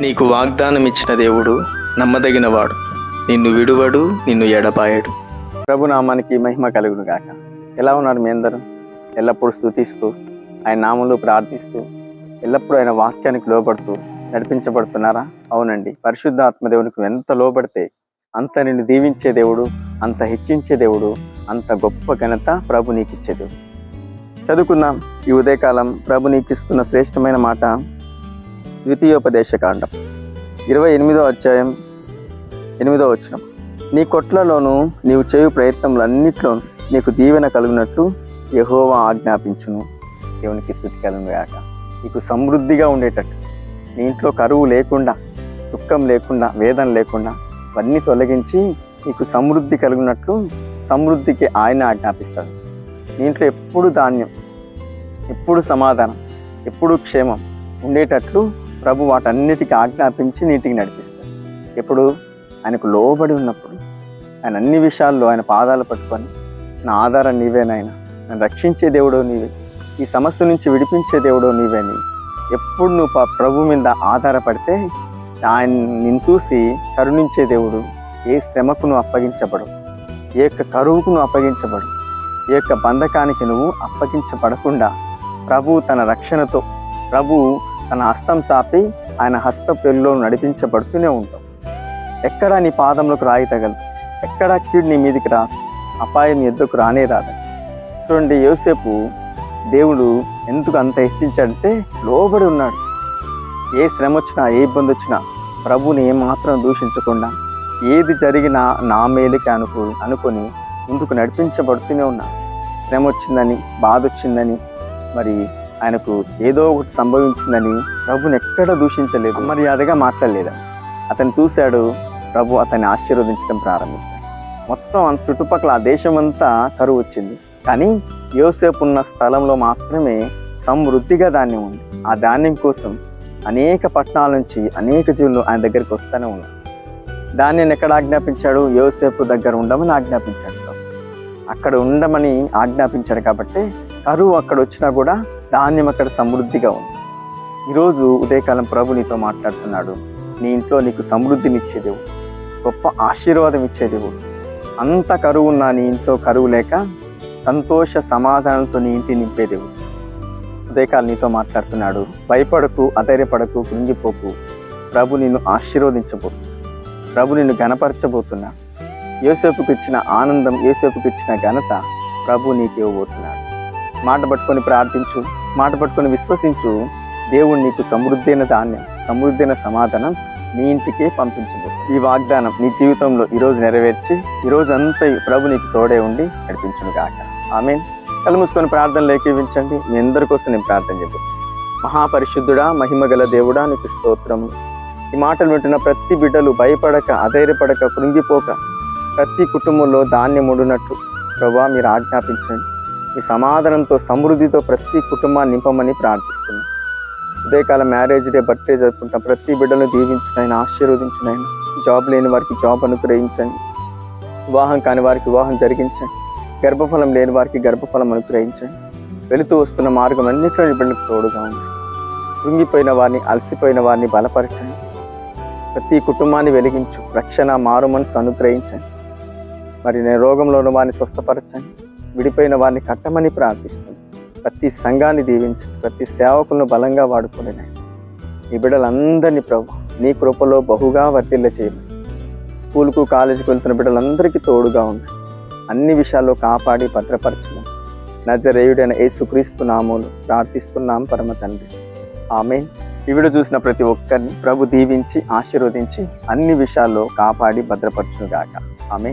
నీకు వాగ్దానం ఇచ్చిన దేవుడు నమ్మదగినవాడు. నిన్ను విడువడు నిన్ను ఎడపాయడు ప్రభు నామానికి మహిమ కలుగును గాక ఎలా ఉన్నారు మీ అందరూ? ఎల్లప్పుడూ స్థుతిస్తూ ఆయన నామంలో ప్రార్థిస్తూ ఎల్లప్పుడూ ఆయన వాక్యానికి లోబడుతూ నడిపించబడుతున్నారా? అవునండి. పరిశుద్ధ ఆత్మదేవునికి ఎంత లోబడితే అంత నిన్ను దీవించే దేవుడు అంత హెచ్చించే దేవుడు అంత గొప్ప ఘనత ప్రభు నీకు ఇచ్చే దేవుడు చదువుకుందాం. ఈ ఉదయకాలం ప్రభు నీకు ఇస్తున్న శ్రేష్టమైన మాట ద్వితీయోపదేశ కాండం ఇరవై ఎనిమిదో అధ్యాయం ఎనిమిదో వచనం. నీ కొట్లలోనూ నీవు చేయు ప్రయత్నములన్నిట్లోనూ నీకు దీవెన కలిగినట్టు యహోవా ఆజ్ఞాపించును. దేవునికి స్థితి కలిగాక నీకు సమృద్ధిగా ఉండేటట్టు. నీ ఇంట్లో కరువు లేకుండా దుఃఖం లేకుండా వేదన లేకుండా అవన్నీ తొలగించి నీకు సమృద్ధి కలిగినట్లు సమృద్ధికి ఆయన ఆజ్ఞాపిస్తాడు. నీ ఇంట్లో ఎప్పుడు ధాన్యం ఎప్పుడు సమాధానం ఎప్పుడు క్షేమం ఉండేటట్లు ప్రభు వాటన్నిటికీ ఆజ్ఞాపించి నీటికి నడిపిస్తాడు. ఎప్పుడు? ఆయనకు లోబడి ఉన్నప్పుడు. ఆయన అన్ని విషయాల్లో ఆయన పాదాలు పట్టుకొని నా ఆధారం నీవే నాయన. నన్ను రక్షించే దేవుడో నీవే. ఈ సమస్య నుంచి విడిపించే దేవుడో నీవే నీ ఎప్పుడు నువ్వు ప- ప్రభు మీద ఆధారపడితే ఆయన నిన్ను చూసి కరుణించే దేవుడు ఏ శ్రమకు నువ్వు అప్పగించబడు ఏ యొక్క కరువుకు నువ్వు అప్పగించబడు ఏ యొక్క బంధకానికి నువ్వు అప్పగించబడకుండా ప్రభు తన రక్షణతో ప్రభు తన హస్తం చాపి ఆయన హస్త పెళ్ళిలో నడిపించబడుతూనే ఉంటాం ఎక్కడ నీ పాదంలోకి రాయి తగలదు. ఎక్కడ కీడు నీ మీదికి రా అపాయం ఎద్దుకు రానే రాదు. చూడండి యోసేపు దేవుడు ఎందుకు అంత హెచ్చించాడంటే లోబడి ఉన్నాడు. ఏ శ్రమ వచ్చినా ఏ ఇబ్బంది వచ్చినా ప్రభుని ఏమాత్రం దూషించకుండా ఏది జరిగినా నా మేలుకి అనుకు అనుకొని ముందుకు నడిపించబడుతూనే ఉన్నాను శ్రమ వచ్చిందని బాధ వచ్చిందని మరి ఆయనకు ఏదో ఒకటి సంభవించిందని ప్రభుని ఎక్కడ దూషించలేదు. మర్యాదగా మాట్లాడలేదు? అతను చూశాడు ప్రభు అతన్ని ఆశీర్వదించడం ప్రారంభించాడు. మొత్తం చుట్టుపక్కల ఆ దేశం అంతా కరువు వచ్చింది. కానీ యోసేపు ఉన్న స్థలంలో మాత్రమే సమృద్ధిగా ధాన్యం ఉంది. ఆ ధాన్యం కోసం అనేక పట్టణాల నుంచి అనేక జీవులు ఆయన దగ్గరికి వస్తూనే ఉన్నారు. ధాన్యాన్ని ఎక్కడ ఆజ్ఞాపించాడు? యోసేపు దగ్గర ఉండమని ఆజ్ఞాపించాడు. అక్కడ ఉండమని ఆజ్ఞాపించాడు కాబట్టి కరువు అక్కడ వచ్చినా కూడా ధాన్యం అక్కడ సమృద్ధిగా ఉంది. ఈరోజు ఉదయకాలం ప్రభు నీతో మాట్లాడుతున్నాడు. నీ ఇంట్లో నీకు సమృద్ధినిచ్చే దేవుడు గొప్ప ఆశీర్వాదం ఇచ్చే దేవుడు. అంత కరువు ఉన్నా నీ ఇంట్లో కరువు లేక సంతోష సమాధానంతో నీ ఇంటి నింపే దేవుడు. ఉదయకాలం నీతో మాట్లాడుతున్నాడు. భయపడకు అధైర్యపడకు కృంగిపోకు. ప్రభు నిన్ను ఆశీర్వదించబో ప్రభు నిన్ను గణపరచబోతున్నా యోసేపుకి ఇచ్చిన ఆనందం యోసేపుకి ఇచ్చిన ఘనత ప్రభు నీకు ఇవ్వబోతున్నాడు. మాట పట్టుకొని ప్రార్థించు. మాట పట్టుకొని విశ్వసించు. దేవుడు నీకు సమృద్ధైన ధాన్యం సమృద్ధైన సమాధానం నీ ఇంటికే పంపించబో ఈ వాగ్దానం నీ జీవితంలో ఈరోజు నెరవేర్చి ఈ రోజు అంతా ప్రభు నీకు తోడే ఉండి నడిపించును గాక. ఆమె కళ్ళు మూసుకొని ప్రార్థనలు ఏకీవించండి. మీ అందరి కోసం నేను ప్రార్థన చెప్పు మహాపరిశుద్ధుడా మహిమగల దేవుడా నీకు స్తోత్రం ఈ మాటలు వింటున్న ప్రతి బిడ్డలు భయపడక అధైర్యపడక కృంగిపోక ప్రతి కుటుంబంలో ధాన్యం ఉండునట్టు ప్రభా మీరు ఆజ్ఞాపించండి. మీ సమాధానంతో సమృద్ధితో ప్రతి కుటుంబాన్ని నింపమని ప్రార్థిస్తున్నాను ఉదయకాలం మ్యారేజ్ డే బర్త్డే జరుపుకుంటాం. ప్రతి బిడ్డను దీవించినైనా ఆశీర్వదించినైనా జాబ్ లేని వారికి జాబ్ అనుగ్రహించండి. వివాహం కాని వారికి వివాహం జరిగించండి. గర్భఫలం లేని వారికి గర్భఫలం అనుగ్రహించండి. వెళుతూ వస్తున్న మార్గం అన్నింటిలో నీ బిడ్డలకు తోడుగా ఉంది కృంగిపోయిన వారిని అలసిపోయిన వారిని బలపరచండి. ప్రతి కుటుంబాన్ని వెలిగించు. రక్షణ మారు మనసు అనుగ్రహించండి. మరి నేను రోగంలో ఉన్న వారిని స్వస్థపరచండి. విడిపోయిన వారిని కట్టమని ప్రార్థిస్తుంది. ప్రతి సంఘాన్ని దీవించు ప్రతి సేవకులను బలంగా వాడుకోండి ఈ బిడ్డలందరినీ ప్రభు నీ కృపలో బహుగా వర్తిల్ల చేయమని స్కూల్కు కాలేజీకి వెళ్తున్న బిడ్డలందరికీ తోడుగా ఉన్నాయి అన్ని విషయాల్లో కాపాడి భద్రపరచడం నజరేయుడైన యేసుక్రీస్తు నామోలు ప్రార్థిస్తున్నాం పరమ తండ్రి. ఆమె ఈవిడ చూసిన ప్రతి ఒక్కరిని ప్రభు దీవించి ఆశీర్వదించి అన్ని విషయాల్లో కాపాడి భద్రపరచుగాక ఆమె